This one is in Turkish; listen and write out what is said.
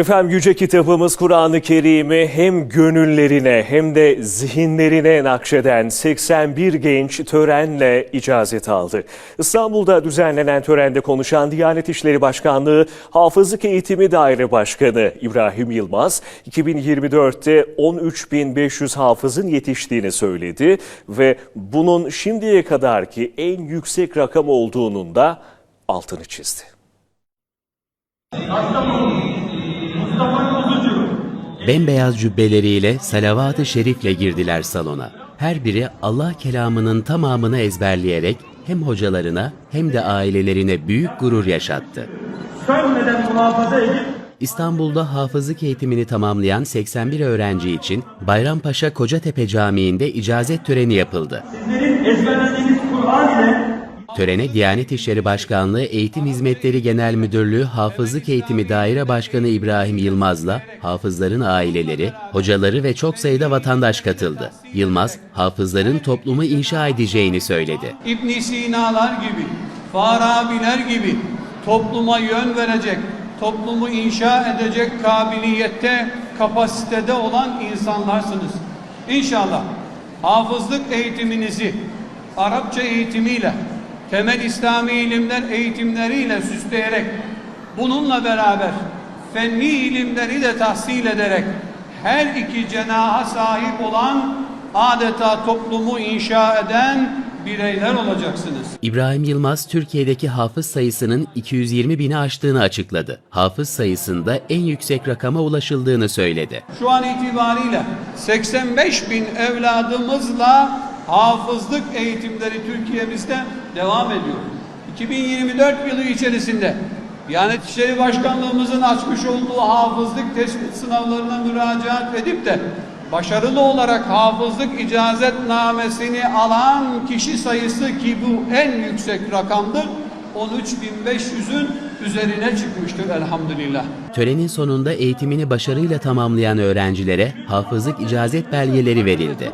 Efendim yüce kitabımız Kur'an-ı Kerim'i hem gönüllerine hem de zihinlerine nakşeden 81 genç törenle icazet aldı. İstanbul'da düzenlenen törende konuşan Diyanet İşleri Başkanlığı Hafızlık Eğitimi Daire Başkanı İbrahim Yılmaz, 2024'te 13.500 hafızın yetiştiğini söyledi ve bunun şimdiye kadarki en yüksek rakam olduğunun da altını çizdi. Bembeyaz cübbeleriyle salavat-ı şerifle girdiler salona. Her biri Allah kelamının tamamını ezberleyerek hem hocalarına hem de ailelerine büyük gurur yaşattı. sönmeden muhafaza edip İstanbul'da hafızlık eğitimini tamamlayan 81 öğrenci için Bayrampaşa Kocatepe Camii'nde icazet töreni yapıldı. sizlerin ezberlediğiniz Kur'an Törene Diyanet İşleri Başkanlığı Eğitim Hizmetleri Genel Müdürlüğü Hafızlık Eğitimi Daire Başkanı İbrahim Yılmaz'la hafızların aileleri, hocaları ve çok sayıda vatandaş katıldı. Yılmaz, hafızların toplumu inşa edeceğini söyledi. ibn Sina'lar gibi, Farabiler gibi topluma yön verecek, toplumu inşa edecek kabiliyette, kapasitede olan insanlarsınız. İnşallah hafızlık eğitiminizi Arapça eğitimiyle, temel İslami ilimler eğitimleriyle süsleyerek, bununla beraber fenni ilimleri de tahsil ederek her iki cenaha sahip olan adeta toplumu inşa eden bireyler olacaksınız. İbrahim Yılmaz, Türkiye'deki hafız sayısının 220 bini aştığını açıkladı. Hafız sayısında en yüksek rakama ulaşıldığını söyledi. Şu an itibariyle 85 bin evladımızla hafızlık eğitimleri Türkiye'mizde devam ediyor. 2024 yılı içerisinde Diyanet İşleri Başkanlığımızın açmış olduğu hafızlık tespit sınavlarına müracaat edip de başarılı olarak hafızlık icazetnamesini alan kişi sayısı ki bu en yüksek rakamdır 13.500'ün üzerine çıkmıştır elhamdülillah. Törenin sonunda eğitimini başarıyla tamamlayan öğrencilere hafızlık icazet belgeleri verildi.